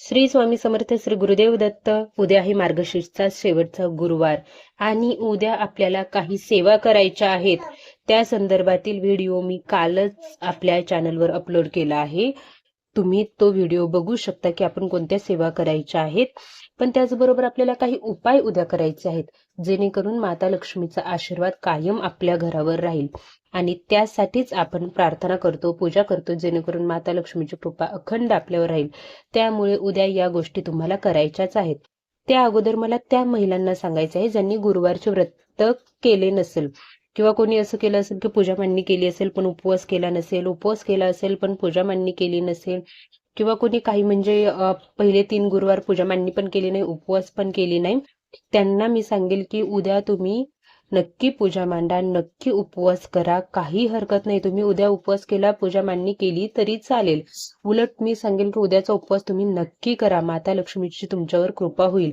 श्री स्वामी समर्थ श्री गुरुदेव दत्त. उद्या आहे मार्गशीर्षचा शेवटचा गुरुवार आणि उद्या आपल्याला काही सेवा करायच्या आहेत. त्या संदर्भातील व्हिडिओ मी कालच आपल्या चॅनलवर अपलोड केला आहे. तुम्ही तो व्हिडिओ बघू शकता की आपण कोणत्या सेवा करायच्या आहेत. पण त्याचबरोबर आपल्याला काही उपाय उद्या करायचे आहेत. जेणेकरून माता लक्ष्मीचा आशीर्वाद कायम आपल्या घरावर राहील. आणि त्यासाठीच आपण प्रार्थना करतो पूजा करतो जेणेकरून माता लक्ष्मीची कृपा अखंड आपल्यावर राहील. त्यामुळे उद्या या गोष्टी तुम्हाला करायच्याच आहेत. त्या अगोदर मला त्या महिलांना सांगायचं आहे ज्यांनी गुरुवारचे व्रत केले नसेल. किंवा कोणी असं केलं असेल की पूजा मांडणी केली असेल पण उपवास केला नसेल उपवास केला असेल पण पूजा मांडणी केली नसेल किंवा कोणी काही म्हणजे पहिले तीन गुरुवार पूजा मांडणी पण केली नाही उपवास पण केली नाही त्यांना मी सांगेल की उद्या तुम्ही नक्की पूजा मांडा नक्की उपवास करा काही हरकत नाही. तुम्ही उद्या उपवास केला पूजा मांडणी केली तरी चालेल. उलट मी सांगेल की उद्याचा उपवास तुम्ही नक्की करा. माता लक्ष्मीची तुमच्यावर कृपा होईल.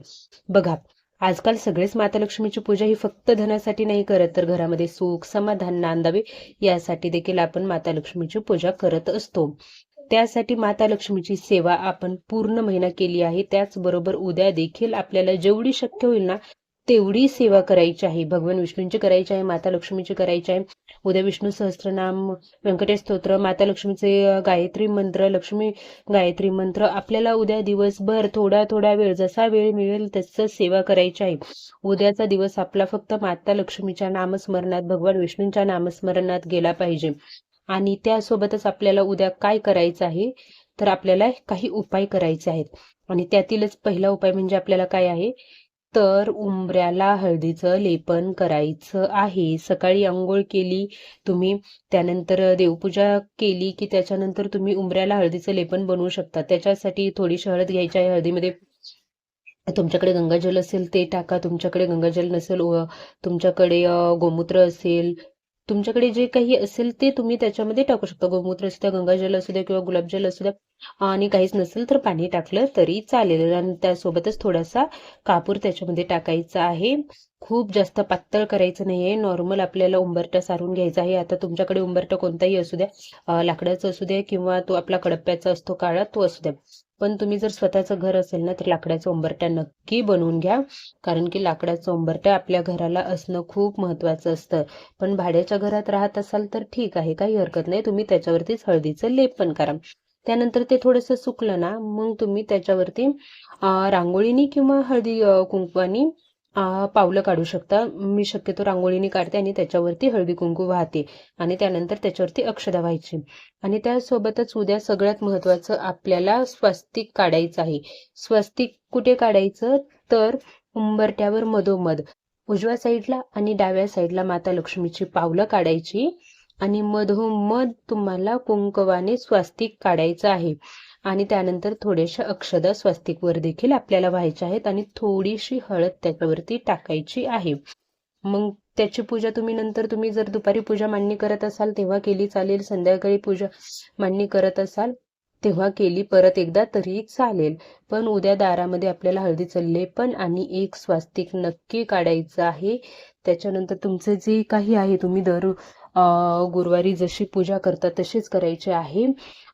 बघा आजकाल सगळेच माता लक्ष्मीची पूजा ही फक्त धनासाठी नाही करत तर घरामध्ये सुख समाधान नांदावे यासाठी देखील आपण माता लक्ष्मीची पूजा करत असतो. त्यासाठी माता लक्ष्मीची सेवा आपण पूर्ण महिना केली आहे. त्याचबरोबर उद्या देखील आपल्याला जेवढी शक्य होईल ना तेवढी सेवा करायची आहे. भगवान विष्णूंची करायची आहे माता लक्ष्मीची करायची आहे. उद्या विष्णू सहस्त्रनाम व्यंकटेश स्तोत्र माता लक्ष्मीचे गायत्री मंत्र लक्ष्मी गायत्री मंत्र. आपल्याला उद्या दिवसभर थोडा थोडा वेळ जसा वेळ मिळेल तसं सेवा करायची आहे. उद्याचा दिवस आपला फक्त माता लक्ष्मीच्या नामस्मरणात भगवान विष्णूंच्या नामस्मरणात गेला पाहिजे. आणि त्यासोबतच आपल्याला उद्या काय करायचं आहे? तर आपल्याला काही उपाय करायचे आहेत. आणि त्यातीलच पहिला उपाय म्हणजे आपल्याला काय आहे? तर उंबऱ्याला हळदीचं लेपन करायचं आहे. सकाळी आंघोळ केली तुम्ही त्यानंतर देवपूजा केली की त्याच्यानंतर तुम्ही उंबऱ्याला हळदीचं लेपन बनवू शकता. त्याच्यासाठी थोडीशी हळद घ्यायची आहे. हळदीमध्ये तुमच्याकडे गंगाजल असेल ते टाका. तुमच्याकडे गंगाजल नसेल व तुमच्याकडे गोमूत्र असेल तुमच्याकडे जे काही असेल ते तुम्ही त्याच्यामध्ये टाकू शकता. गोमूत्र असू द्या गंगाजल असू द्या किंवा गुलाबजल असू द्या आणि काहीच नसेल तर पाणी टाकलं तरी चालेल. आणि त्यासोबतच थोडासा कापूर त्याच्यामध्ये टाकायचा आहे. खूप जास्त पातळ करायचं नाहीये. नॉर्मल आपल्याला उंबरटा सारून घ्यायचा आहे. आता तुमच्याकडे उंबरटा कोणताही असू द्या अं, लाकडाचा असू द्या किंवा तो आपला कडप्प्याचा असतो काळा तो असू द्या. पण तुम्ही जर स्वतःचं घर असेल ना तर लाकडाचा उंबरटा नक्की बनवून घ्या. कारण की लाकडाचं उंबरटा आपल्या घराला असणं खूप महत्वाचं असतं. पण भाड्याच्या घरात राहत असाल तर ठीक आहे. काही हरकत नाही. तुम्ही त्याच्यावरतीच हळदीचं लेप पण करा. त्यानंतर ते थोडंसं सुकलं ना मग तुम्ही त्याच्यावरती रांगोळीनी किंवा हळदी कुंकवानी पावलं काढू शकता. मी शक्यतो रांगोळीने काढते आणि त्याच्यावरती हळदी कुंकू वाहते आणि त्यानंतर त्याच्यावरती अक्षदा व्हायची. आणि त्यासोबतच उद्या सगळ्यात महत्वाचं आपल्याला स्वस्तिक काढायचं आहे. स्वस्तिक कुठे काढायचं? तर उंबरट्यावर मधोमध. उजव्या साईडला आणि डाव्या साईडला माता लक्ष्मीची पावलं काढायची आणि मधोमध तुम्हाला कुंकवाने स्वस्तिक काढायचं आहे. आणि त्यानंतर थोड्याशा अक्षदा स्वस्तिकवर देखील आपल्याला व्हायच्या आहेत आणि थोडीशी हळद त्याच्यावरती टाकायची आहे. मग त्याची पूजा तुम्ही नंतर तुम्ही जर दुपारी पूजा मांडणी करत असाल तेव्हा केली चालेल. संध्याकाळी पूजा मांडणी करत असाल तेव्हा केली परत एकदा तरी चालेल. पण उद्या दारामध्ये आपल्याला हळदीचं लेपन आणि एक स्वास्तिक नक्की काढायचं आहे. त्याच्यानंतर तुमचं जे काही आहे तुम्ही दर गुरुवारी जशी पूजा करता तशीच करायची आहे.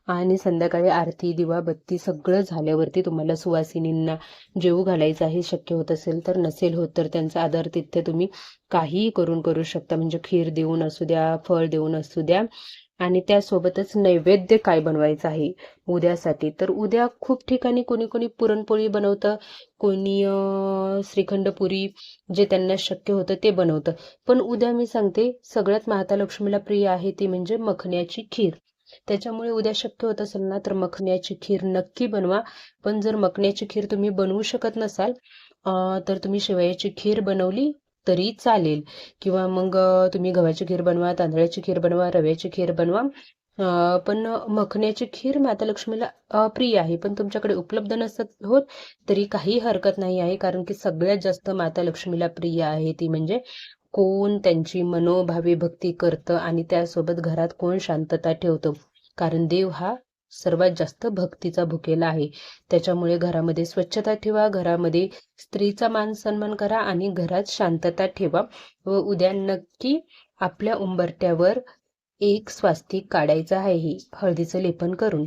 आणि संध्याकाळी आरती दिवा बत्ती सगळं झाल्यावरती तुम्हाला सुवासिनींना जेवू घालायचं आहे शक्य होत असेल तर नसेल होत तर त्यांचा आदर तिथे तुम्ही काहीही करून करू शकता. म्हणजे खीर देऊन असू द्या फळ देऊन असू द्या. आणि त्यासोबतच नैवेद्य काय बनवायचं आहे उद्यासाठी? तर उद्या खूप ठिकाणी कोणी कोणी पुरणपोळी बनवतं कोणी श्रीखंडपुरी श्रीखंड पुरी जे त्यांना शक्य होतं ते बनवतं. पण उद्या मी सांगते सगळ्यात माता लक्ष्मीला प्रिय आहे ती म्हणजे मखण्याची खीर. त्याच्यामुळे उद्या शक्य होत असेल ना तर मखण्याची खीर नक्की बनवा. पण जर मखण्याची खीर तुम्ही बनवू शकत नसाल तर तुम्ही शेवयाची खीर बनवली तरी चालेल. किंवा मग तुम्ही गव्हाची खीर बनवा तांदळाची खीर बनवा रव्याची खीर बनवा. पण मखण्याची खीर माता लक्ष्मीला प्रिय आहे. पण तुमच्याकडे उपलब्ध नसत होत तरी काही हरकत नाही आहे. कारण की सगळ्यात जास्त माता लक्ष्मीला प्रिय आहे ती म्हणजे कोण त्यांची मनोभावी भक्ती करतं आणि त्यासोबत घरात कोण शांतता ठेवतं? कारण देव हा सर्वात जास्त भक्तीचा भुकेला आहे. त्याच्यामुळे घरामध्ये स्वच्छता ठेवा घरामध्ये स्त्रीचा मान सन्मान करा आणि घरात शांतता ठेवा व उद्या नक्की आपल्या उंबरट्यावर एक स्वास्तिक काढायचं आहे. हळदीचं लेपन करून.